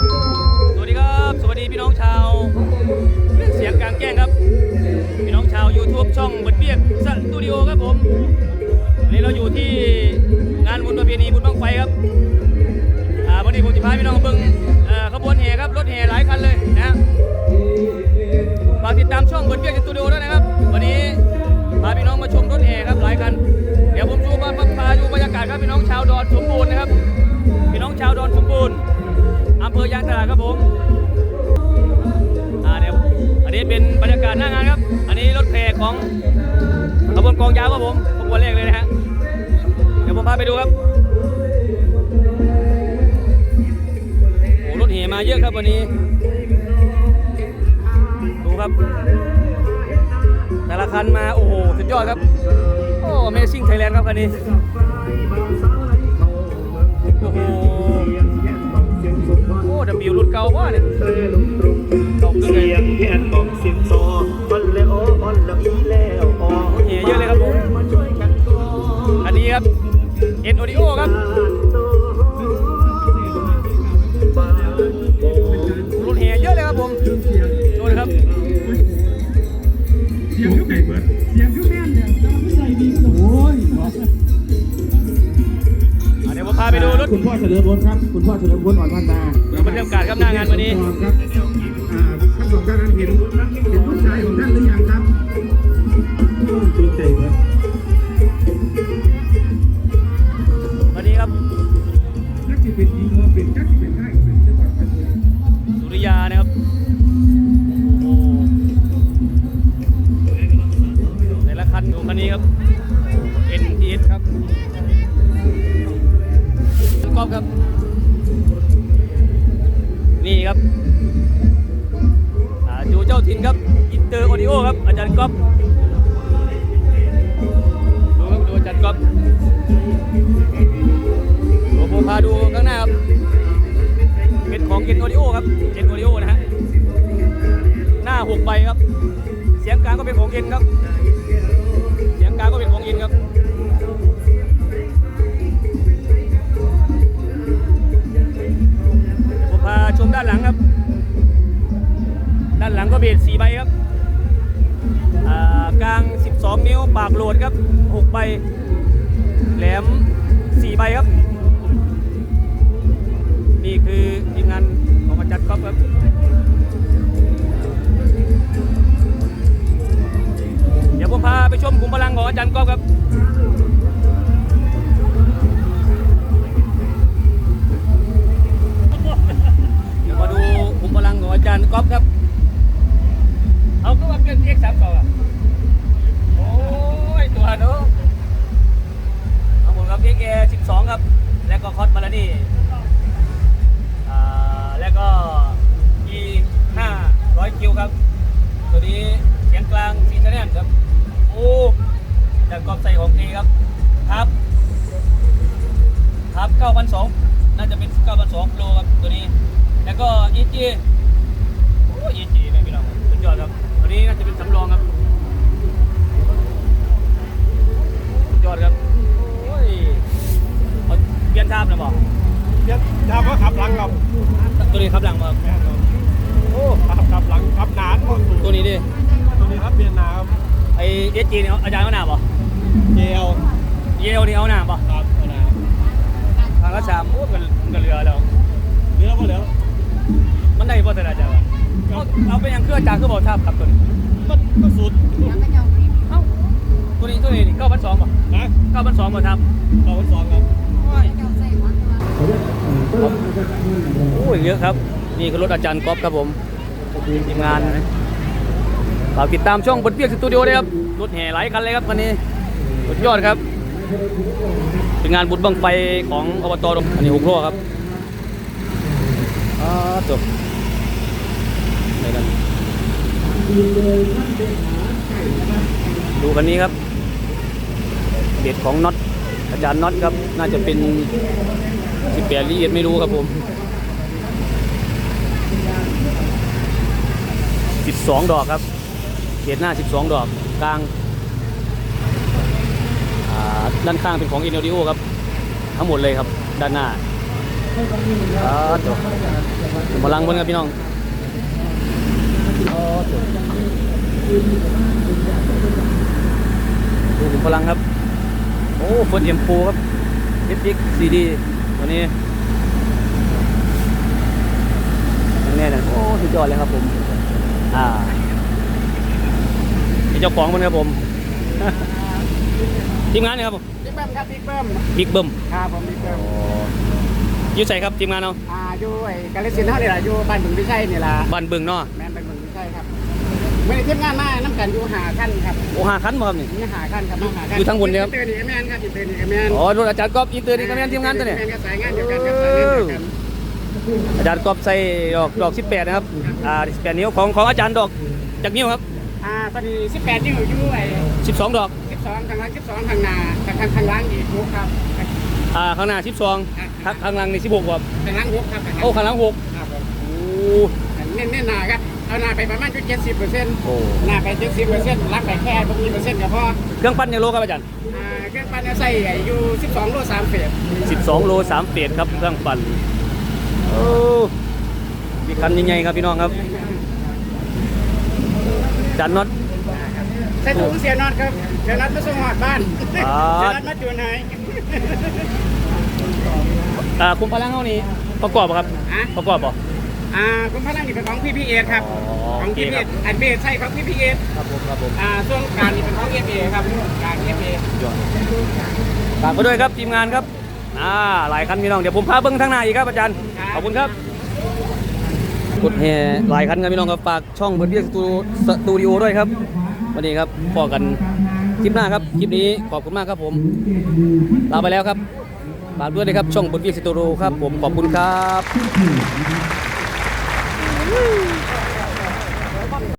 สวัสดีครับ สวัสดีพี่น้องชาวเสียงกลางแจ้งครับ พี่น้องชาว YouTube ช่องบิดเบียกสตูดิโอครับผมวันนี้เราอยู่ที่งานบุญประเพณีบุญบังไฟครับอ่าวันนี้ผมจะพาพี่น้องเบิ่งเอ่อขบวนแห่ครับรถแห่หลายคันเลยนะฝากติดตามช่องบิดเบียกสตูดิโอด้วยนะครับ วันนี้พาพี่น้องมาชมรถแห่ครับหลายคัน เดี๋ยวผมดูมาพาดูบรรยากาศครับพี่น้องชาวดอนสมบูรณ์นะครับ พี่น้องชาวดอนสมบูรณ์ ภอยางตลาดครับผมอ่าเดี๋ยวอันนี้เป็นบรรยากาศหน้างานครับ อันนี้รถแพรของขบวนกองยาวครับผมขบวนแรกเลยนะฮะเดี๋ยวผมพาไปดูครับโอ้รถเหมาเยอะครับวันนี้ ดูครับ แต่ละคันมาโอ้โหสุดยอดครับโอ้ Amazing Thailand ครับคันนี้โอ้โห โอ้ดับบิวรุ่นเก่าว่าเนี่ยเก่าขึ้นเสียงแคนบอกเสียงซอ ไปดูรถคุณพ่อเฉลิมพลครับ คุณพ่อเฉลิมพลอ่อนพันนาเราบรรยากาศครับหน้างานวันนี้ครับอ่าทั้งสองท่านนั้นเห็นเห็น อินครับ อินเตอร์ออดิโอครับ อาจารย์ก๊อฟดูครับดูอาจารย์ก๊อฟเดี๋ยวผมพาดูข้างหน้าครับเป็นของเกนโอดิโอครับเกนโอดิโอนะฮะ หน้าหกใบครับ เสียงกลางก็เป็นของเอ็นครับ เสียงกลางก็เป็นของเอ็นครับ 2 นิ้วปากโหลดครับ 6 ใบ แหลม 4 ใบครับ นี่คือทีมงานของอาจารย์ก๊อฟครับเดี๋ยวผมพาไปชมกลุ่มพลังของอาจารย์ก๊อฟครับ ครับ แล้วก็คอสมาแล้วนี่แล้วก็อีห้าร้อยคิวครับ ครับหลังมาครับโอ้ขับขับหลังขับหนานพวกตัวนี้ดิตัวนี้ครับเบียนนาครับไอเอสจีเนี่ยอาจารย์เอาหนาบ่เจลเยลนี่เอาหนาบ่ครับเอาหนาทางละสามโอ้กันกันเรือแล้วเรือมาแล้วมันได้บ่แต่ละอาจารย์วะเอาเอาเป็นหยังเครื่องอาจารย์ก็บอกทราบครับตัวนี้มันก็สุดเอ้าตัวนี้ตัวนี้นี่เก้าพันสองบ่นะเก้าพันสองบ่ทราบต่อวันสองครับโอ้ยโอ้ยเยอะครับ นี่คือรถอาจารย์ก๊อฟครับผมทีมงานฝากติดตามช่องบนเปียกสตูดิโอด้วยครับรถแห่หลายคันเลยครับวันนี้สุดยอดครับ เป็นงานบุญบังไฟของอบตดงอันนี้หกล้อครับจบไหนกันดูคันนี้ครับเด็ดของน็อตอาจารย์น็อตครับ น่าจะเป็นสิบแปดละเอียดไม่รู้ครับผม สิบสองดอกครับเกรดหน้าสิบสองดอกกลางาด้านข้างเป็นของ i n น u d i o ครับ ทั้งหมดเลยครับ ด้านหน้าอ่าจบพลังบนครับพี่น้องดูขุมพลังครับ โอ้เฟิร์สเอ็มโฟครับเอฟเอ็กซีดีตัวนี้แน่นอนโอ้สุดยอดเลยครับผม อ่าเป็นเจ้าของมันครับผม ทีมงานนะครับผมบิ๊กเบิ้มครับบิ๊กเบิ้มบิ๊กเบิ้มครับผมบิ๊กเบิ้มอยู่ใส่ครับทีมงานเราอ่าอยู่ไอ้กาลสินธุ์เท่านี่แหละอยู่บ้านบึงพิชัยนี่แหละบ้านเบิ่งเนาะแม่นบ้านบึงพิชัยครับไม่ได้ทีมงานมาน้ำกันอยู่หาขั้นครับโอ้หาคันบ่ครับนี่ นี่หาขั้นครับมาหาขั้นอยู่ทางบนเนี่ยครับ อิเตอร์นี่ก็แม่นครับอินเตอร์นี่ก็แม่นอ๋อรถอาจารย์ก๊อฟอินเตอร์นี่ก็แม่นทีมงานตัวนี้แม่นก็สายงานเดียวกันครับสายงานเดียวกัน อาจารย์ก๊อฟใส่ดอกดอก 18 นะครับ อ่า18นิ้วของของอาจารย์ดอกจากนิ้วครับ อ่าพอดี18ที่อยู่อยู่ไอ้12 ดอก 12ทางหลัง12ทางหน้าทางข้างข้างหล่างอีกหกครับ อ่าข้างหน้า12ข้างข้างหลังนี่16ครับข้างหล่างหกครับโอ้ข้างหลัง6ครับผมโอ้เน้นเน้นหน้าครับเอาหน้าไปประมาณจุด70เปอร์เซ็นต์โอ้หน้าไป70เปอร์เซ็นต์ลักไปแค่บางทีเปอร์เซ็นต์ก็พอเครื่องปั้นยังโลครับอาจารย์อ่าเครื่องปั้นเนี่ยใส่ไอ้อยู่12โล3เฟส12โล3เฟสครับเครื่องปั้นโอ้มีคันใหญ่ๆครับพี่น้องครับอาจารย์น็อตใส่ถุงเสียน็อตครับเสียน็อตมาส่งหอดบ้านอ่าเสียน็อตมาจูนให้อ่าคุมพลังเท่านี้ประกอบบ่ครับอะประกอบบ่อ่าคุณพลังนี่เป็นของ PPS ครับอ๋อของโอเคครับ PPS อันเบสใช่ของ PPS ครับผมครับผมอ่าช่วงกลารนี่เป็นของ FA ครับกลาร FA ฝากไปด้วยครับทีมงานครับอ่าหลายคันพี่น้องเดี๋ยวผมพาเบิ้งทางหน้าอีกครับอาจารย์ ขอบคุณครับกดแห่หลายคันครับพี่น้องครับฝากช่องเบอร์ดเบียสตูสตูดิโอด้วยครับวันนี้ครับพอกันคลิปหน้าครับคลิปนี้ขอบคุณมากครับผมลาไปแล้วครับฝากด้วยนะครับช่องเบอร์เบียสตูดิโอครับผมขอบคุณครับ